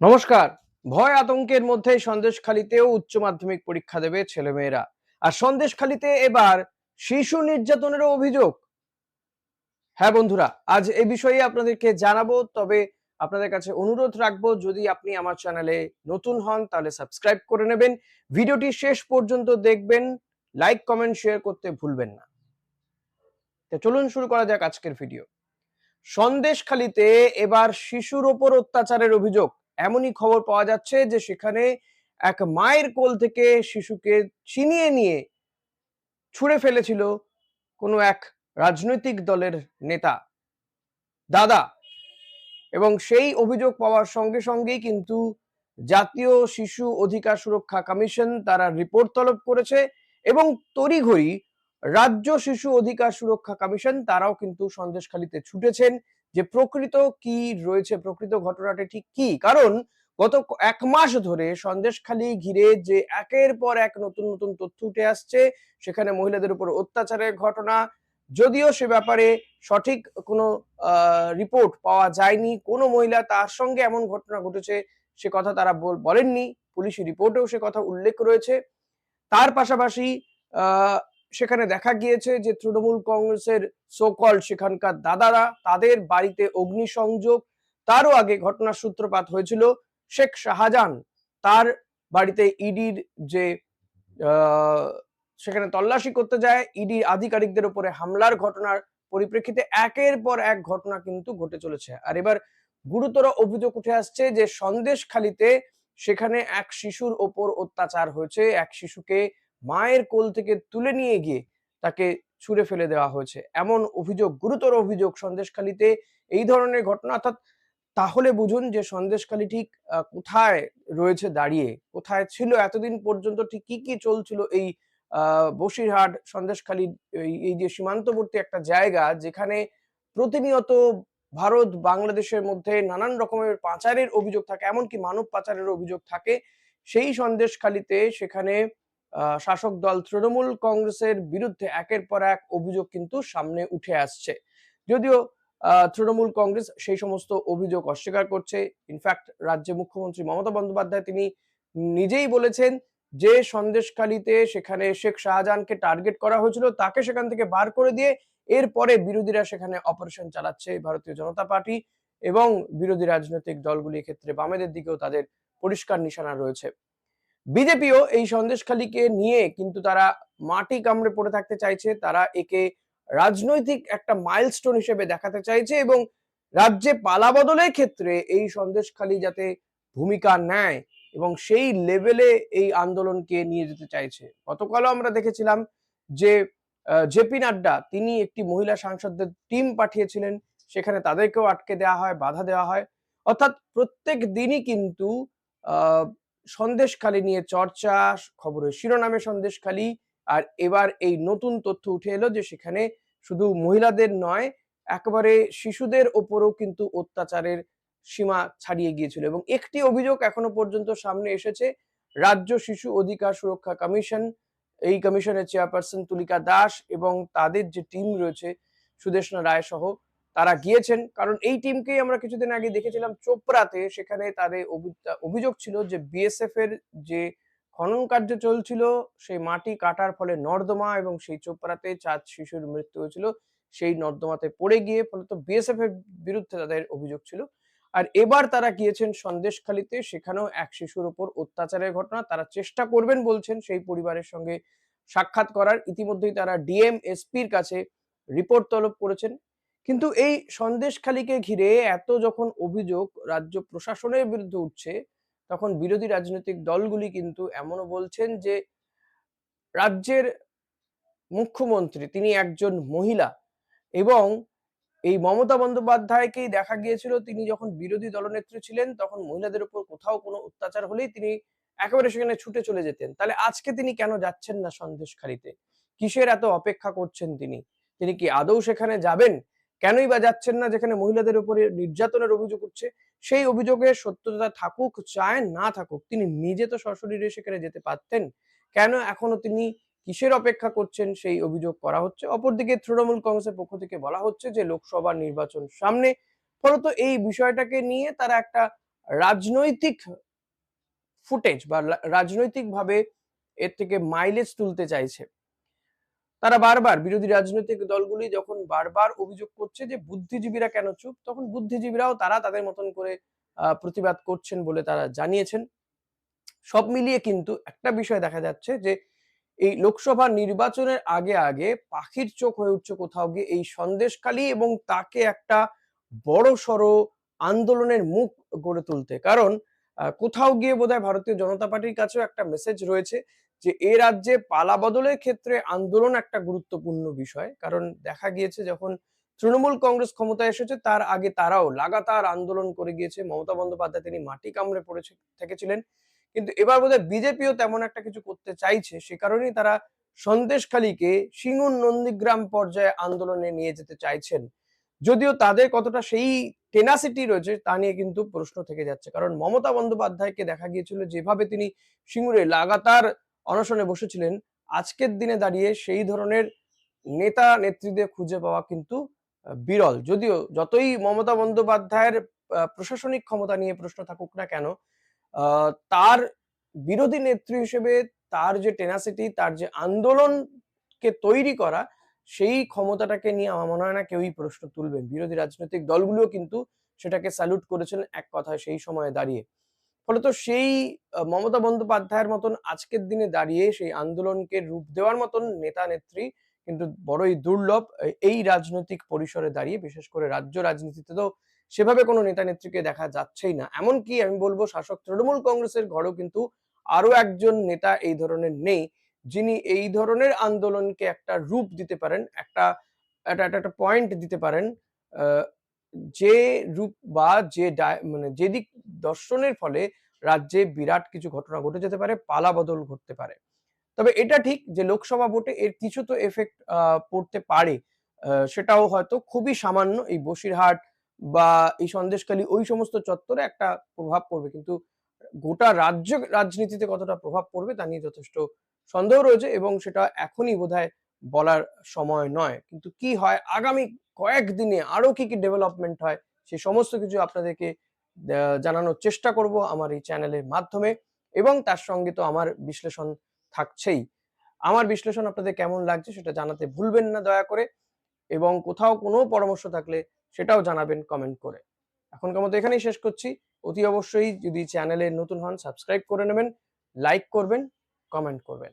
নমস্কার। ভয় আতঙ্কের মধ্যে সন্দেশখালিতেও উচ্চ মাধ্যমিক পরীক্ষা দেবে ছেলেমেয়েরা। আর সন্দেশখালিতে এবার শিশু নির্যাতনেরও অভিযোগ। হ্যাঁ বন্ধুরা, আজ এই বিষয়ে আপনাদেরকে জানাব, তবে আপনাদের কাছে অনুরোধ রাখব, যদি আপনি আমার চ্যানেলে নতুন হন, তাহলে সাবস্ক্রাইব করে নেবেন। ভিডিওটি শেষ পর্যন্ত দেখবেন, লাইক, কমেন্ট, শেয়ার করতে ভুলবেন না। চলুন শুরু করা যাক আজকের ভিডিও। সন্দেশখালিতে এবার শিশুর ওপর অত্যাচারের অভিযোগ। এমনই খবর পাওয়া যাচ্ছে যে সেখানে এক মায়ের কোল থেকে শিশুকে ছিনিয়ে নিয়ে ছুঁড়ে ফেলেছিল কোনো এক রাজনৈতিক দলের নেতা। দাদা, এবং সেই অভিযোগ পাওয়ার সঙ্গে সঙ্গেই কিন্তু জাতীয় শিশু অধিকার সুরক্ষা কমিশন তারা রিপোর্ট তলব করেছে এবং তড়িঘড়ি রাজ্য শিশু অধিকার সুরক্ষা কমিশন তারাও কিন্তু সন্দেশখালিতে ছুটেছেন যে প্রকৃত কি রয়েছে, প্রকৃত ঘটনাটা ঠিক কি? কারণ গত এক মাস ধরে সন্দেশখালি ঘিরে যে একের পর এক নতুন নতুন তথ্য উঠে আসছে, সেখানে মহিলাদের উপর অত্যাচারের ঘটনা, যদিও সে ব্যাপারে সঠিক কোনো রিপোর্ট পাওয়া যায়নি, কোনো মহিলা তার সঙ্গে এমন ঘটনা ঘটেছে, সে কথা তারা বল- বলেননি। পুলিশি রিপোর্টেও সে কথা উল্লেখ রয়েছে। তার পাশাপাশি সেখানে দেখা গিয়েছে যে তৃণমূল কংগ্রেসের সোকল সেখানকার দাদারা, তাদের বাড়িতে অগ্নিসংযোগ, তারও আগে ঘটনার সূত্রপাত হয়েছিল। শেখ শাহজাহান তার বাড়িতে ইডির যে সেখানে তল্লাশি করতে যায়, ইডি আধিকারিকদের উপরে হামলার ঘটনার পরিপ্রেক্ষিতে একের পর এক ঘটনা কিন্তু ঘটে চলেছে। আর এবার গুরুতর অভিযোগ উঠে আসছে যে সন্দেশখালিতে সেখানে এক শিশুর ওপর অত্যাচার হয়েছে। এক শিশুকে মায়ের কোল থেকে তুলে নিয়ে গিয়ে তাকে ছুঁড়ে ফেলে দেওয়া হয়েছে। এমন অভিযোগ, গুরুতর অভিযোগ সন্দেশখালিতে এই ধরনের ঘটনা। অর্থাৎ তাহলে বুঝুন যে সন্দেশখালি ঠিক কোথায় রয়েছে দাঁড়িয়ে? কোথায় ছিল? এতদিন পর্যন্ত ঠিক কি কি চলছিল এই বসিরহাট সন্দেশখালি, এই- যে সীমান্তবর্তী একটা জায়গা যেখানে প্রতিনিয়ত ভারত, বাংলাদেশের মধ্যে নানান রকমের পাচারের অভিযোগ থাকে, এমনকি মানব পাচারের অভিযোগ থাকে। সেই সন্দেশখালীতে সেখানে শাসক দল তৃণমূল কংগ্রেসের বিরুদ্ধে একের পর এক অভিযোগ কিন্তু সামনে উঠে আসছে। যদিও তৃণমূল কংগ্রেস সেই সমস্ত অভিযোগ অস্বীকার করছে। ইনফ্যাক্ট রাজ্যে মুখ্যমন্ত্রী মমতা বন্দ্যোপাধ্যায় তিনি নিজেই বলেছেন যে সন্দেশখালিতে সেখানে শেখ শাহজাহানকে টার্গেট করা হয়েছিল, তাকে সেখান থেকে বার করে দিয়ে এরপরে বিরোধীরা সেখানে অপারেশন চালাচ্ছে ভারতীয় জনতা পার্টি এবং বিরোধী রাজনৈতিক দলগুলির ক্ষেত্রে বামেদের দিকেও তাদের পরিষ্কার নিশানা রয়েছে। বিজেপিও এই সন্দেশখালিকে নিয়ে কিন্তু তারা মাটি কামড়ে পড়ে থাকতে চাইছে। তারা একে রাজনৈতিক একটা মাইলস্টোন হিসেবে দেখাতে চাইছে এবং রাজ্যে পালা বদলের ক্ষেত্রে এই সন্দেশখালি যাতে ভূমিকা নেয় এবং সেই লেভেলে এই আন্দোলনকে নিয়ে যেতে চাইছে। গতকালও আমরা দেখেছিলাম যে জেপি নাড্ডা তিনি একটি মহিলা সাংসদদের টিম পাঠিয়েছিলেন। সেখানে তাদেরকেও আটকে দেওয়া হয়, বাধা দেওয়া হয়। অর্থাৎ প্রত্যেক দিনই কিন্তু সন্দেশখালি নিয়ে চর্চা, খবরের শিরোনামে সন্দেশখালি, আর এবার এই নতুন তথ্য উঠে এলো যে সেখানে শুধু মহিলাদের নয়, একেবারে শিশুদের ওপরও কিন্তু অত্যাচারের সীমা ছাড়িয়ে গিয়েছিল এবং একটি অভিযোগ এখনও পর্যন্ত সামনে এসেছে, রাজ্য শিশু অধিকার সুরক্ষা কমিশন, এই কমিশনের চেয়ারপারসন তুলিকা দাস এবং তাদের যে টিম রয়েছে সুদেশনা রায় সহ তারা গিয়েছেন, কারণ এই টিমকেই আমরা কিছুদিন আগে দেখেছিলাম চোপড়াতে, সেখানে তাদের অভিযোগ ছিল যে বিএসএফ এর যে খনন কার্য চলছিল, সেই মাটি কাটার ফলে নর্দমা এবং সেই চোপড়াতে চার শিশুর মৃত্যু হয়েছিল, সেই নর্দমাতে পড়ে গিয়ে ফলত বিএসএফ এর বিরুদ্ধে তাদের অভিযোগ ছিল। আর এবার তারা গিয়েছেন সন্দেশখালিতে, সেখানেও এক শিশুর উপর অত্যাচারের ঘটনা, তারা চেষ্টা করবেন বলছেন সেই পরিবারের সঙ্গে সাক্ষাৎ করার। ইতিমধ্যেই তারা ডিএম এসপির কাছে রিপোর্ট তলব করেছেন। কিন্তু এই সন্দেশখালিকে ঘিরে এত যখন অভিযোগ রাজ্য প্রশাসনের বিরুদ্ধে উঠছে, তখন বিরোধী রাজনৈতিক দলগুলি কিন্তু এমনও বলছেন যে, রাজ্যের মুখ্যমন্ত্রী তিনি একজন মহিলা এবং এই মমতা বন্দ্যোপাধ্যায়কেই দেখা গিয়েছিল তিনি যখন বিরোধী দলনেত্রী ছিলেন, তখন মহিলাদের উপর কোথাও কোনো অত্যাচার হলেই তিনি একেবারে সেখানে ছুটে চলে যেতেন। তাহলে আজকে তিনি কেন যাচ্ছেন না সন্দেশখালিতে? কিসের এত অপেক্ষা করছেন তিনি? তিনি কি আদৌ সেখানে যাবেন? কেনই বা যাচ্ছেন না যেখানে মহিলাদের উপরে নির্যাতনের অভিযোগ উঠছে? সেই অভিযোগের সত্যতা থাকুক, চায় না থাকুক, তিনি নিজে তো সশরীরে সেখানে যেতে পারতেন। কেন এখনও তিনি কিসের অপেক্ষা করছেন? সেই অভিযোগ করা হচ্ছে। অপরদিকে তৃণমূল কংগ্রেসের পক্ষ থেকে বলা হচ্ছে যে, লোকসভা নির্বাচন সামনে। ফলত এই বিষয়টাকে নিয়ে তারা একটা রাজনৈতিক ফুটেজ বা রাজনৈতিকভাবে এর থেকে মাইলেজ তুলতে চাইছে। তারা বারবার বিরোধী রাজনৈতিক দলগুলি যখন বারবার অভিযোগ করছে যে বুদ্ধিজীবীরা কেন চুপ, তখন বুদ্ধিজীবীরাও তারা তাদের মতন করে প্রতিবাদ করছেন বলে তারা জানিয়েছেন। সব মিলিয়ে কিন্তু একটা বিষয় দেখা যাচ্ছে যে, এই লোকসভা নির্বাচনের আগে আগে পাখির চোখ হয়ে উঠছে কোথাও গিয়ে এই সন্দেশখালী এবং তাকে একটা বড় সড়ো আন্দোলনের মুখ গড়ে তুলতে। কারণ কোথাও গিয়ে বোধহয় ভারতীয় জনতা পার্টির কাছেও একটা মেসেজ রয়েছে যে এ রাজ্যে পালা বদলের ক্ষেত্রে আন্দোলন একটা গুরুত্বপূর্ণ বিষয়। কারণ দেখা গিয়েছে যখন তৃণমূল কংগ্রেস ক্ষমতায় এসেছে, তার আগে তারাও লাগাতার আন্দোলন করে গিয়েছে। মমতা বন্দ্যোপাধ্যায় তিনি মাটি কামড়ে পড়েছে, থেকেছিলেন। কিন্তু এবার বোধহয় বিজেপিও তেমন একটা কিছু করতে চাইছে। সে কারণেই তারা সন্দেশখালীকে সিঙ্গুর নন্দীগ্রাম পর্যায়ে আন্দোলনে নিয়ে যেতে চাইছেন। যদিও তাদের কতটা সেই টেনাসিটি রয়েছে, তা নিয়ে কিন্তু প্রশ্ন থেকে যাচ্ছে। কারণ মমতা বন্দ্যোপাধ্যায়কে দেখা গিয়েছিল যেভাবে তিনি সিঙ্গুরে লাগাতার অনশনে বসেছিলেন। আজকের দিনে দাঁড়িয়ে সেই ধরনের নেতা নেত্রীদের খুঁজে পাওয়া কিন্তু বিরল। যদিও যতই মমতা বন্দ্যোপাধ্যায়ের প্রশাসনিক ক্ষমতা নিয়ে প্রশ্ন থাকুক না কেন তার বিরোধী নেত্রী হিসেবে তার যে টেনাসিটি তার যে আন্দোলনকে তৈরি করা, সেই ক্ষমতাটাকে নিয়ে আমার মনে হয় না কেউই প্রশ্ন তুলবেন। বিরোধী রাজনৈতিক দলগুলোও কিন্তু সেটাকে স্যালুট করেছেন এক কথায় সেই সময়ে দাঁড়িয়ে। ফলত সেই মমতা বন্দ্যোপাধ্যায়ের মতন আজকের দিনে দাঁড়িয়ে সেই আন্দোলনকে রূপ দেওয়ার মতন নেতা, নেত্রী, কিন্তু বড়ই দুর্লভ এই রাজনৈতিক পরিসরে দাঁড়িয়ে, বিশেষ করে রাজ্য রাজনীতিতে তো সেভাবে কোনো নেতা, নেত্রীকে দেখা যাচ্ছেই না। এমনকি আমি বলব শাসক তৃণমূল কংগ্রেসের ঘরেও কিন্তু আরও একজন নেতা এই ধরনের নেই, যিনি এই ধরনের আন্দোলনকে একটা রূপ দিতে পারেন, একটা একটা, একটা- পয়েন্ট দিতে পারেন যে রূপ বা যে মানে যে দিক দর্শনের ফলে রাজ্যে বিরাট কিছু ঘটনা ঘটে যেতে পারে পালা বদল ঘটতে পারে। তবে এটা ঠিক যে লোকসভা ভোটে এর কিছু তো এফেক্ট পড়তে পারে। সেটাও হয়তো খুবই সামান্য এই বসিরহাট বা এই সন্দেশখালী ওই সমস্ত চত্বরে একটা প্রভাব পড়বে। কিন্তু গোটা রাজ্য, রাজনীতিতে কতটা প্রভাব পড়বে তা নিয়ে যথেষ্ট সন্দেহ রয়েছে এবং সেটা এখনই বোধহয় বলার সময় নয়। কিন্তু কি হয়? আগামী কয়েকদিনে আরও কি কি ডেভেলপমেন্ট হয় সেই সমস্ত কিছু আপনাদেরকে জানানোর চেষ্টা করব আমার এই চ্যানেলের মাধ্যমে এবং তার সঙ্গে তো আমার বিশ্লেষণ থাকছেই। আমার বিশ্লেষণ আপনাদের কেমন লাগছে সেটা জানাতে ভুলবেন না দয়া করে এবং কোথাও কোনো পরামর্শ থাকলে সেটাও জানাবেন কমেন্ট করে। এখনকার মতো এখানেই শেষ করছি। অতি অবশ্যই যদি চ্যানেলে নতুন হন সাবস্ক্রাইব করে নেবেন লাইক করবেন কমেন্ট করবেন।